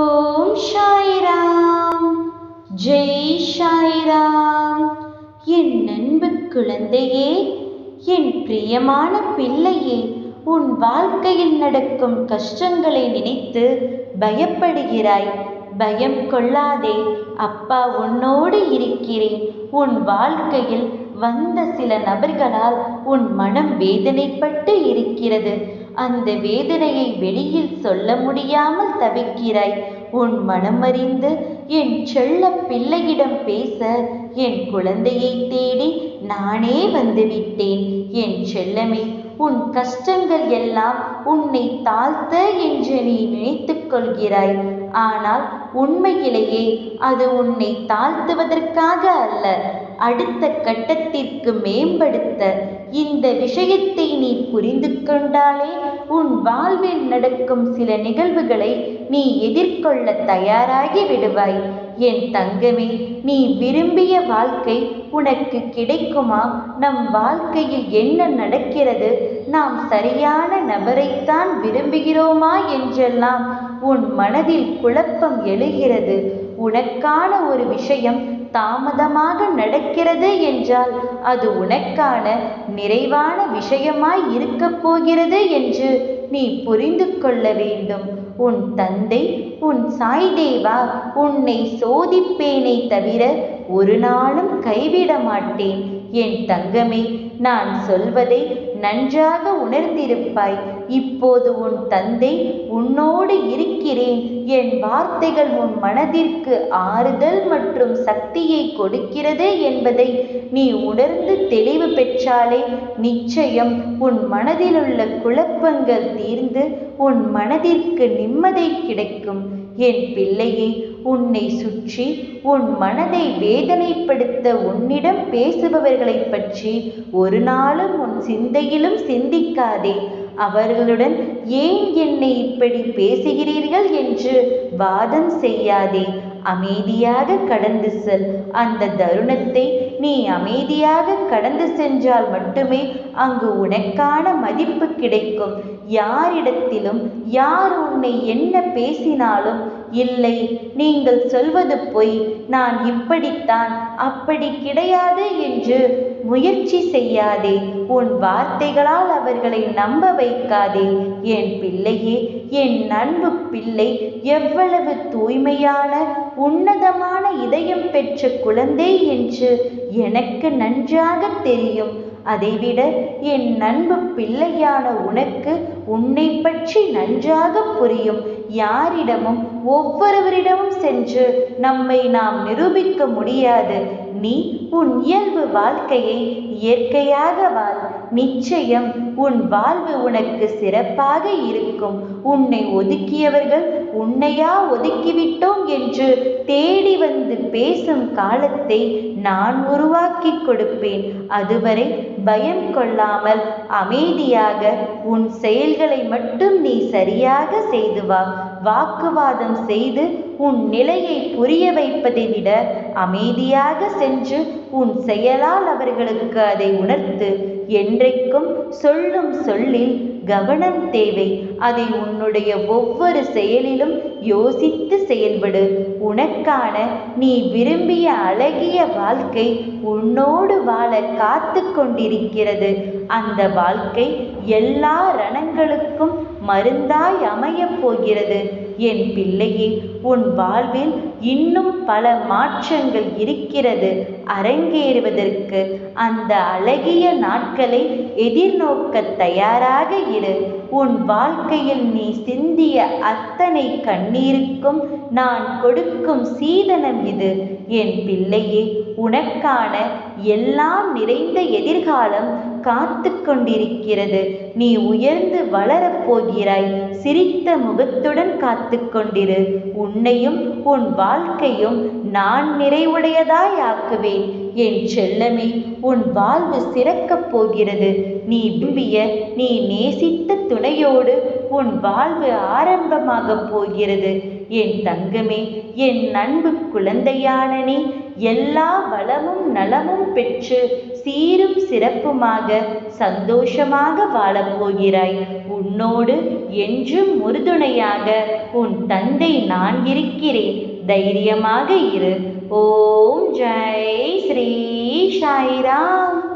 ஓம் ஷாயிராம் ஜெய் ஷாயிராம் என் அன்பு குழந்தையே என் பிரியமான பிள்ளையே உன் வாழ்க்கையில் நடக்கும் கஷ்டங்களை நினைத்து பயப்படுகிறாய். பயம் கொள்ளாதே அப்பா உன்னோடு இருக்கிறேன். உன் வாழ்க்கையில் வந்த சில நபர்களால் உன் மனம் வேதனைப்பட்டு இருக்கிறது. அந்த வேதனையை வெளியில் சொல்ல முடியாமல் தவிக்கிறாய். உன் மனமறிந்து என் செல்ல பிள்ளையிடம் பேச என் குழந்தையை தேடி நானே வந்துவிட்டேன். என் செல்லமே உன் கஷ்டங்கள் எல்லாம் உன்னை தாழ்த்த என்று நீ நினைத்துக் கொள்கிறாய். ஆனால் உண்மையிலேயே அது உன்னை தாழ்த்துவதற்காக அல்ல அடுத்த கட்டத்திற்கு மேம்படுத்த. இந்த விஷயத்தை நீ புரிந்து கொண்டாலே உன் வாழ்வில் நடக்கும் சில நிகழ்வுகளை நீ எதிர்கொள்ள தயாராகி விடுவாய். என் தங்கமே நீ விரும்பிய வாழ்க்கை உனக்கு கிடைக்குமா? நம் வாழ்க்கையில் என்ன நடக்கிறது? நாம் சரியான நபரைத்தான் விரும்புகிறோமா என்றெல்லாம் உன் மனதில் குழப்பம் எழுகிறது. உனக்கான ஒரு விஷயம் தாமதமாக நடக்கிறது என்றால் அது உனக்கான நிறைவான விஷயமாய் இருக்கப் போகிறது என்று நீ புரிந்து கொள்ள வேண்டும். உன் தந்தை உன் சாய்தேவா உன்னை சோதிப்பேனே தவிர ஒரு நாளும் கைவிட மாட்டேன் என் தங்கமே நான் சொல்வதை நன்றாக உணர்ந்திருப்பாய். இப்போது உன் தந்தை உன்னோடு இருக்கிறேன். என் வார்த்தைகள் உன் மனதிற்கு ஆறுதல் மற்றும் சக்தியை கொடுக்கிறது என்பதை நீ உணர்ந்து தெளிவு பெற்றாலே நிச்சயம் உன் மனதிலுள்ள குழப்பங்கள் தீர்ந்து உன் மனதிற்கு நிம்மதி கிடைக்கும். என் பிள்ளையை உன்னை சுற்றி உன் மனதை வேதனைப்படுத்த உன்னிடம் பேசுபவர்களைப் பற்றி ஒரு நாளும் உன் சிந்தையிலும் சிந்திக்காதே. அவர்களுடன் ஏன் என்னை இப்படி பேசுகிறீர்கள் என்று வாதம் செய்யாதே. அமைதியாக கடந்து செல். அந்த தருணத்தை நீ அமைதியாக கடந்து சென்றால் மட்டுமே அங்கு உனக்கான மதிப்பு கிடைக்கும். யாரிடத்திலும் யார் உன்னை என்ன பேசினாலும் இல்லை நீங்கள் சொல்வது பொய் நான் இப்படித்தான் அப்படி கிடையாது என்று முயற்சி செய்யாதே. உன் வார்த்தைகளால் அவர்களை நம்ப வைக்காதே. என் பிள்ளையே என் அன்பு பிள்ளை எவ்வளவு தூய்மையான உன்னதமான இதயம் பெற்ற குழந்தை என்று எனக்கு நன்றாக தெரியும். அதைவிட என் நண்பு பிள்ளையான உனக்கு உன்னை பற்றி நன்றாக புரியும். யாரிடமும் ஒவ்வொருவரிடமும் சென்று நம்மை நாம் நிரூபிக்க முடியாது. நீ உன் இயல்பு வாழ்க்கையை இயற்கையாக வாழ். நிச்சயம் உன் வாழ்வு உனக்கு சிறப்பாக இருக்கும். உன்னை ஒதுக்கியவர்கள் உன்னையா ஒதுக்கிவிட்டோம் என்று தேடி வந்து பேசும் காலத்தை நான் உருவாக்கி கொடுப்பேன். அதுவரை பயம் கொள்ளாமல் அமைதியாக உன் செயல்களை மட்டும் நீ சரியாக செய்து வா. வாக்குவாதம் செய்து உன் நிலையை புரிய வைப்பதை விட அமைதியாக சென்று உன் செயலால் அவர்களுக்கு அதை உணர்த்து என்றைக்கும் சொல்லும் சொல்லில் கவனம் தேவை. அதை உன்னுடைய ஒவ்வொரு செயலிலும் யோசித்து செயல்படு. உனக்கான நீ விரும்பிய அழகிய வாழ்க்கை உன்னோடு வாழ காத்து கொண்டிருக்கிறது. அந்த வாழ்க்கை எல்லா ரணங்களுக்கும் மருந்தாய் அமையப் போகிறது. என் பிள்ளையே உன் வாழ்வில் இன்னும் பல மாற்றங்கள் இருக்கிறது. அரங்கேறுவதற்கு அந்த அழகிய நாட்களை எதிர்நோக்க தயாராக இரு. உன் வாழ்க்கையில் நீ சிந்திய அத்தனை கண்ணீருக்கும் நான் கொடுக்கும் சீதனம் இது. என் பிள்ளையே உனக்கான எல்லாம் நிறைந்த எதிர்காலம் காத்து கொண்டிருக்கிறது. நீ உயர்ந்து வளரப் போகிறாய். சிரித்த முகத்துடன் காத்து கொண்டிரு. உன்னையும் உன் வாழ்க்கையும் நான் நிறைவுடையதாய் ஆக்குவேன். என் செல்லமே உன் வாழ்வு சிறக்கப் போகிறது. நீ விரும்பிய நீ நேசித்த துணையோடு உன் வாழ்வு ஆரம்பமாகப் போகிறது. என் தங்கமே என் அன்பு குழந்தையான நீ எல்லா வளமும் நலமும் பெற்று சீரும் சிறப்புமாக சந்தோஷமாக வாழப்போகிறாய் உன்னோடு என்றும் உறுதுணையாக உன் தந்தை நான் இருக்கிறேன். தைரியமாக இரு. ஓம் ஜெய் ஸ்ரீ சாய்ராம்.